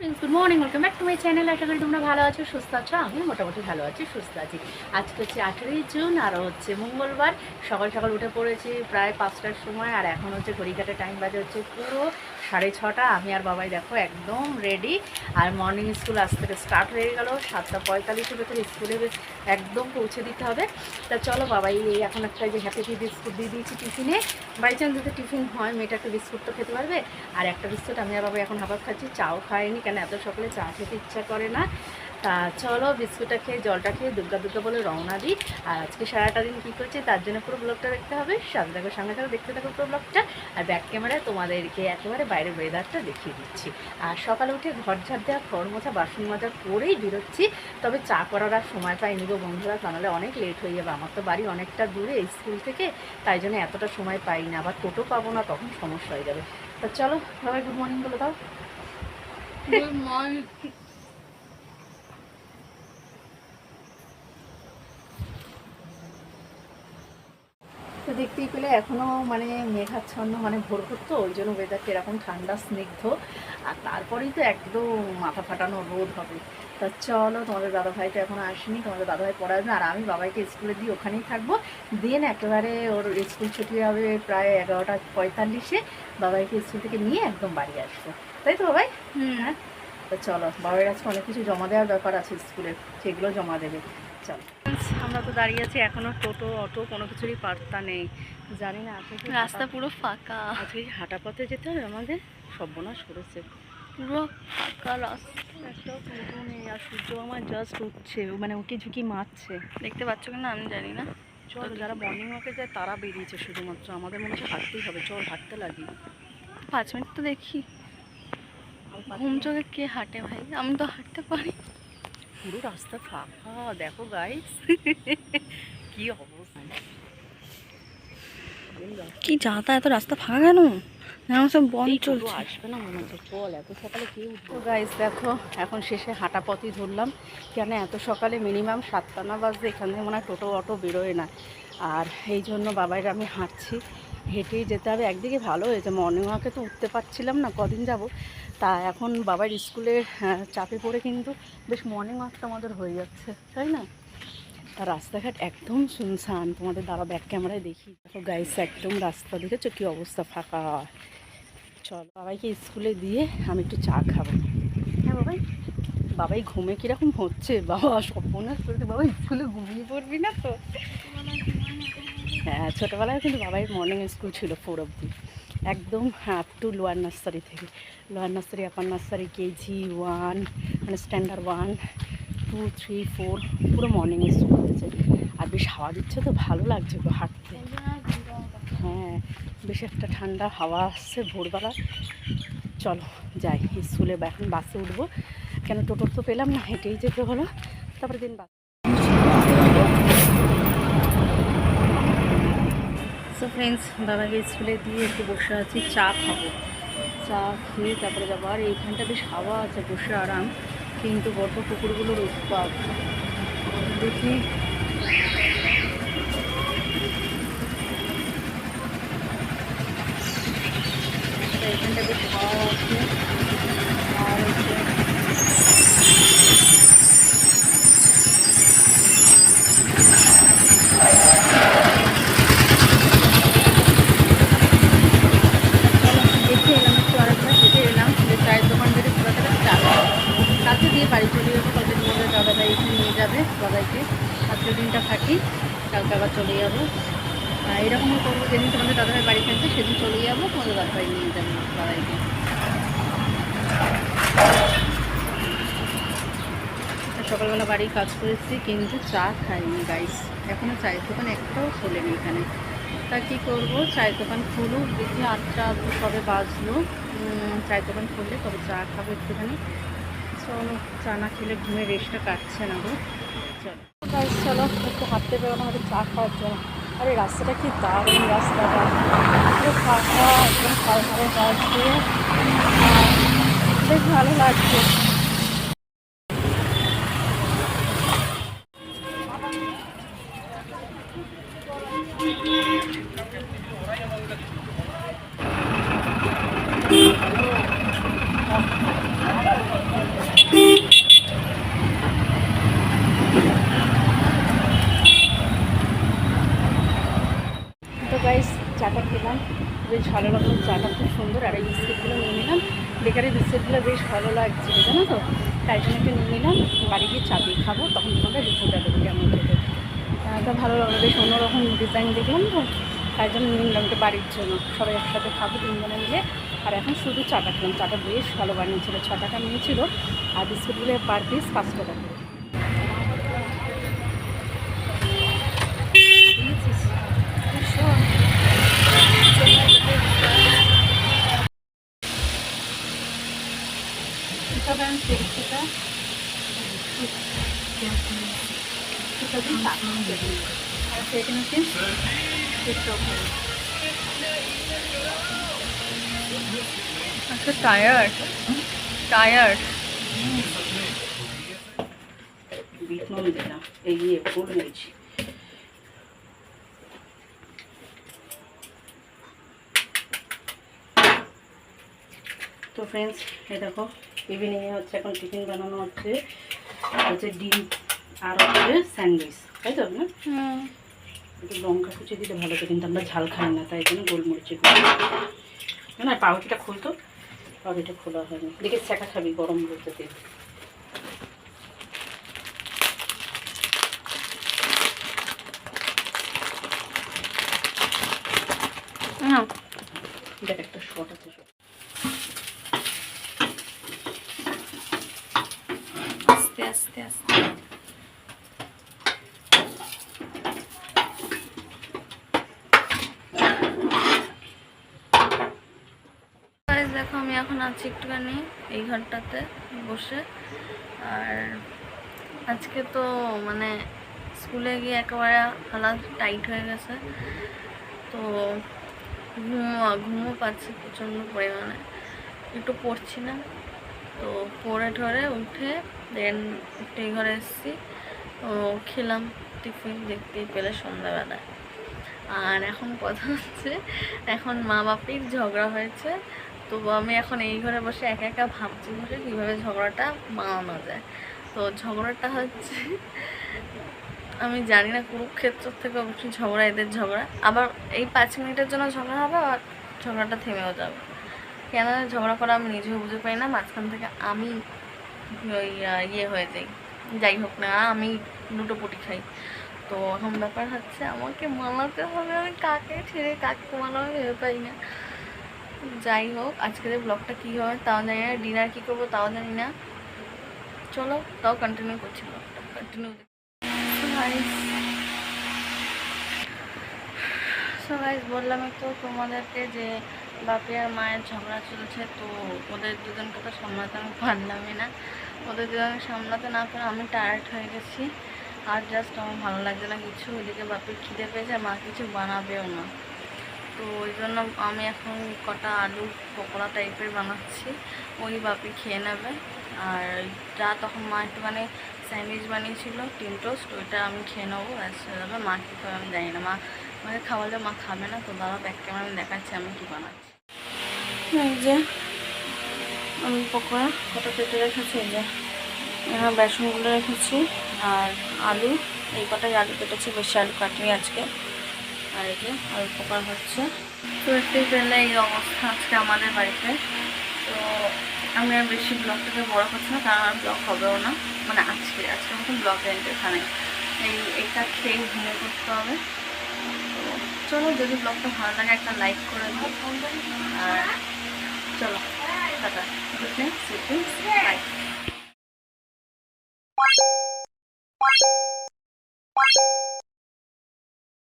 Good morning welcome back to my channel আশা করি তোমরা ভালো আছো, সুস্থ আছো? আমি মোটামুটি ভালো আছি, সুস্থ আছি। আজকে হচ্ছে আঠেরোই জুন, আর হচ্ছে মঙ্গলবার। সকাল সকাল উঠে পড়েছি প্রায় পাঁচটার সময়, আর এখন হচ্ছে ঘড়িঘাটের টাইম বাজে হচ্ছে পুরো সাড়ে ছটা, আমি আর বাবাই দেখো একদম রেডি আর মর্নিং স্কুল আজ থেকে স্টার্ট হয়ে গেল, সাতটা পঁয়তাল্লিশের ভেতরে স্কুলে একদম পৌঁছে দিতে হবে। তা চলো বাবাই, এই এখন একটা যে হ্যাপি বিস্কুট দিয়ে দিয়েছি টিফিনে। বাই চান্স যদি টিফিন হয়, মেয়েটা একটা বিস্কুট তো খেতে পারবে। আর একটা বিস্কুট আমি আর বাবা এখন হাবাব খাচ্ছি, চাও খাইনি কেন? এত সকালে চা খেতে ইচ্ছা করে না। তা চলো বিস্কুটটা খেয়ে, জলটা খেয়ে দুর্গা দুর্গা বলে রওনা দিই। আর আজকে সারাটা দিন কী করছি, তার জন্য পুরো ব্লগটা দেখতে হবে। সাথে থাকো, সঙ্গে থাকো, দেখতে থাকো পুরো ব্লগটা আর ব্যাক ক্যামেরায় তোমাদেরকে একেবারে বাইরের ওয়েদারটা দেখিয়ে দিচ্ছি। আর সকালে উঠে ঘর ঝাড় দেওয়া, ঘর মোছা, বাসন মাজা করেই বেরোচ্ছি। তবে চা করার আর সময় পাইনি গো বন্ধুরা তাহলে অনেক লেট হয়ে যাবে। আমার তো বাড়ি অনেকটা দূরে স্কুল থেকে, তাই জন্য এতটা সময় পাই না আবার টোটো পাবো না, তখন সমস্যা হয়ে যাবে। তা চলো, সবাই গুড মর্নিং বলে দাও। Good morning. তো দেখতেই পেলে এখনও মানে মেঘাচ্ছন্ন মানে ভোর করতো ওই জন্য ওয়েদারটা এরকম ঠান্ডা স্নিগ্ধ। আর তারপরেই তো একদম মাথা ফাটানো রোদ হবে। তা চলো তোমাদের দাদাভাই তো এখনও আসেনি তোমাদের দাদাভাই পড়া আসবে আর আমি বাবাইকে স্কুলে দিয়ে ওখানেই থাকব। দেন একেবারে ওর স্কুল ছুটি হবে প্রায় এগারোটা পঁয়তাল্লিশে। বাবাইকে স্কুল থেকে নিয়ে একদম বাড়ি আসব। তাই তো বাবাই? হ্যাঁ। তো চলো বাবার আজকে অনেক কিছু জমা দেওয়ার ব্যাপার আছে স্কুলে সেগুলো জমা দেবে। চলো। আমরা তো দাঁড়িয়ে আছি এখনও টোটো অটো কোনো কিছুরই পাত্তা নেই। জানি না রাস্তা পুরো ফাঁকা। আজকে হাঁটা পথে যেতে হবে? আমাদের সর্বনাশ করেছে। পুরো ফাঁকা রাস্তা। একটাও টোটো নেই আর সূর্য আমার জাস্ট উঠছে। মানে উঁকি ঝুঁকি মারছে। দেখতে পাচ্ছ কিনা আমি জানি না। চল যারা মর্নিং ওয়াকে যায় তারা বেরিয়েছে শুধুমাত্র। আমাদের মনে হচ্ছে হাঁটতেই হবে। চল হাঁটতে লাগি। পাঁচ মিনিট তো দেখি। ঘুম চোখে কে হাঁটে ভাই? আমি তো হাঁটতে পারি। পুরো রাস্তা ফাঁকা দেখো গাইস কি অবস্থা। কি যাতা এত রাস্তা ফাঁকা কেন? যেমন সব চলছে। আসবে না মনে হচ্ছে। চল এত সকালে কে উঠবো? গাইস দেখো এখন শেষে হাঁটা পথই ধরলাম। কেন এত সকালে মিনিমাম সাতটা না বাজবে এখান থেকে মনে হয় টোটো অটো বেরোয় না। আর এই জন্য বাবাইরা আমি হাঁটছি। হেঁটেই যেতে হবে। একদিকে ভালো হয়েছে মর্নিং ওয়াকে তো উঠতে পারছিলাম না কদিন যাব। তা এখন বাবার স্কুলে আহ, চাপে পড়ে কিন্তু বেশ মর্নিং ওয়াকটা আমাদের হয়ে যাচ্ছে তাই না? আর রাস্তাঘাট একদম শুনশান তোমাদের দাঁড়া ব্যাক ক্যামেরায় দেখি। দেখো গাইস একদম রাস্তা দেখেছ কী অবস্থা ফাঁকা। চল বাবাইকে স্কুলে দিয়ে আমি একটু চা খাব। হ্যাঁ বাবাই? বাবাই ঘুমে কীরকম হচ্ছে? বাবা সর্বনাশ করেছে। বাবা স্কুলে ঘুমিয়ে পড়বি না তো? হ্যাঁ ছোটোবেলায় কিন্তু বাবাইয়ের মর্নিং স্কুল ছিল ফোর অবধি। একদম আপ টু লোয়ার নার্সারি থেকে। Lower nursery upper nursery KG one মানে standard one two three four পুরো মর্নিং স্কুল হয়েছে। আর বেশ হাওয়া দিচ্ছে তো, ভালো লাগছে গো হাঁটতে। হ্যাঁ বেশ একটা ঠান্ডা হাওয়া আসছে ভোরবেলা। চলো, যাই স্কুলে এখন বাসে উঠবো। কেন, টোটোর তো পেলাম না, হেঁটেই যেতে হলো। তারপরে দিন সো ফ্রেন্ডস দাদাকে স্কুলে দিয়ে একটু বসে আছি, চা খাব। চা খেয়ে তারপরে যাব। আর এইখানটা বেশ হাওয়া আছে, বসে আরাম। কিন্তু বড় কুকুরগুলোর উৎপাত দেখি। এখানটা বেশ হাওয়া আছে। আর হচ্ছে দেখে এলাম একটু আরেকবার দেখে এলাম যে চায়ের দোকান থেকে খোলা থাকে চা খাব। কালকে দিয়ে বাড়ি চলে যাব কালকে তোমাদের দাদাভাই এখানে নিয়ে যাবে বাবাইকে আজকের দিনটা থাকি কালকে আবার চলে যাব। আর এরকমই করব, যেদিন তোমাদের দাদাভাই বাড়ি থাকবে, সেদিন চলে যাব, তোমাদের দাদাভাই নিয়ে যাবে বাবাইকে সকালবেলা বাড়ি কাজ করেছি, কিন্তু চা খাইনি গাইস এখনও চায়ের দোকান একটাও খোলেনি এখানে। তা কী করব? চায়ের দোকান খুলুক, দেখি আটটা সবে বাজলো। চায়ের দোকান খুললে তবে চা খাব একটুখানি। চলো চা না খেলে ঘুমে রেস্টটা কাটছে না গো। চলো। গাইস চলো, একটু হাঁটতে বেরোনো হবে, চা খাওয়ার জন্য। আরে, রাস্তাটা কি দারুণ রাস্তাটা পুরো ফাঁকা, একদম ফাঁকা গাছ দিয়ে। বেশ ভালো লাগছে। চাটা খেলাম বেশ ভালো লাগল চাটা খুব সুন্দর আর এই বিস্কিটগুলো নিয়ে নিলাম বেকারি বিস্কিটগুলো বেশ ভালো লাগছে জানো তো? তাই জন্য একটু নিয়ে নিলাম বাড়ি গিয়ে চা দিয়ে খাব তখন তোমাকে রিপোর্টটা দেবো কেমন খেতে আহ, তো ভালো লাগল বেশ অন্যরকম ডিজাইন দেখলাম তো তাই জন্য নিয়ে নিলাম একটু বাড়ির জন্য। সবাই একসাথে খাব তিনজনে মিলে। আর এখন শুধু চাটা খেলাম চাটা বেশ ভালো বানিয়েছিল ছ টাকা নিয়েছিল আর বিস্কুটগুলো পার পিস পাঁচ টাকা করে? ভীষণ। এটা ব্যান তেলটা এটা দিন আর সেখানে আচ্ছা টায়ার্ড টায়ার্ড বিট নুন দিলাম এগিয়ে ফুল নিয়েছি তো ফ্রেন্ডস এই দেখো ইভিনিংয়ে হচ্ছে এখন টিফিন বানানো হচ্ছে। হচ্ছে ডিম আর হচ্ছে স্যান্ডউইচ। তাই তো না একটু লঙ্কা কুচি দিলে ভালো তো কিন্তু আমরা ঝাল খাই না তাই জন্য গোলমরিচে গুঁড়ো না পাউরুটিটা খুলতো পাউরুটিটা খোলা হয়নি দেখে ছেঁকা খাবি গরম বলতে দিয়ে দেখ একটা শর্ট আছে আস্তে আস্তে। দেখো, আমি এখন আছি একটুখানি এই ঘরটাতে বসে। আর আজকে তো মানে স্কুলে গিয়ে একেবারে হালাত টাইট হয়ে গেছে। তো ঘুমো ঘুমও পাচ্ছি প্রচণ্ড পরিমাণে। একটু পড়ছি না। তো পড়ে ঠরে উঠে দেন একটু ঘরে এসেছি। তো খেলাম টিফিন, দেখতেই পেলে সন্ধ্যাবেলায় আর এখন কথা হচ্ছে, এখন মা বাপির ঝগড়া হয়েছে। তো আমি এখন এই ঘরে বসে একা একা ভাবছি বসে কীভাবে ঝগড়াটা মানানো যায়। তো ঝগড়াটা হচ্ছে, আমি জানি না কুরুক্ষেত্র থেকে অবশ্যই ঝগড়া, এদের ঝগড়া। আবার এই পাঁচ মিনিটের জন্য ঝগড়া হবে আর ঝগড়াটা থেমেও যাবে। কেন ঝগড়া করা আমি নিজেও বুঝে পাই না, মাঝখান থেকে আমি ইয়ে হয়ে যাই যাই হোক না, আমি দুটো পুটি খাই। তো এখন ব্যাপার হচ্ছে আমাকে মানাতে হবে, আমি কাকে ছেড়ে কাকে মানাবো ভেবে পাই না। যাই হোক, আজকের ব্লগটা কী হবে তাও জানি না ডিনার কী করব তাও জানি না। চলো, তাও কন্টিনিউ করছি ব্লগটা কন্টিনিউ সো বললামই তো তোমাদেরকে যে বাপি আর মায়ের ঝগড়া চলছে, তো ওদের দুজনকে তো সামলাতে আমি পারলামই না। ওদের দুজনকে সামলাতে না পেরে আমি টায়ার্ড হয়ে গেছি। আর জাস্ট আমার ভালো লাগছে না কিছু, ওইদিকে বাপির খিদে পেয়েছে মা কিছু বানাবেও না। তো ওই জন্য আমি এখন কটা আলু পকোড়া টাইপের বানাচ্ছি, ওই বাপি খেয়ে নেবে। আর যা তখন মা একটুখানি স্যান্ডউইচ বানিয়েছিল, টিম টোস্ট ওইটা আমি খেয়ে নেব। ব্যাস, হয়ে যাবে। মা কী করে আমি জানি না। মা আমাকে খাওয়ালে মা খাবে না, তো দাদা ব্যাক ক্যামেরা দেখাচ্ছে আমি কী বানাচ্ছি। এই যে, আমি পকোড়া কটা কেটে রেখেছি, এই যে, এখানে বেসনগুলো রেখেছি, আর আলু, এই কটাই আলু কেটেছি, বেশি আলু কাটিনি আজকে। আর এই যে, আলু পকোড়া হচ্ছে। তো একটু পেলে এই অবস্থা আজকে আমাদের বাড়িতে। তো আমি আর বেশি ব্লগটাকে বড় করছি না, কারণ আর ব্লগ হবেও না। মানে আজকে আজকে মতন ব্লগ এন্ড এখানে। এই, এইটা খেয়ে ঘুমিয়ে করতে হবে। চলো যদি ব্লগটা ভালো লাগে একটা লাইক করে দাও। আর চলো টাটা। Good night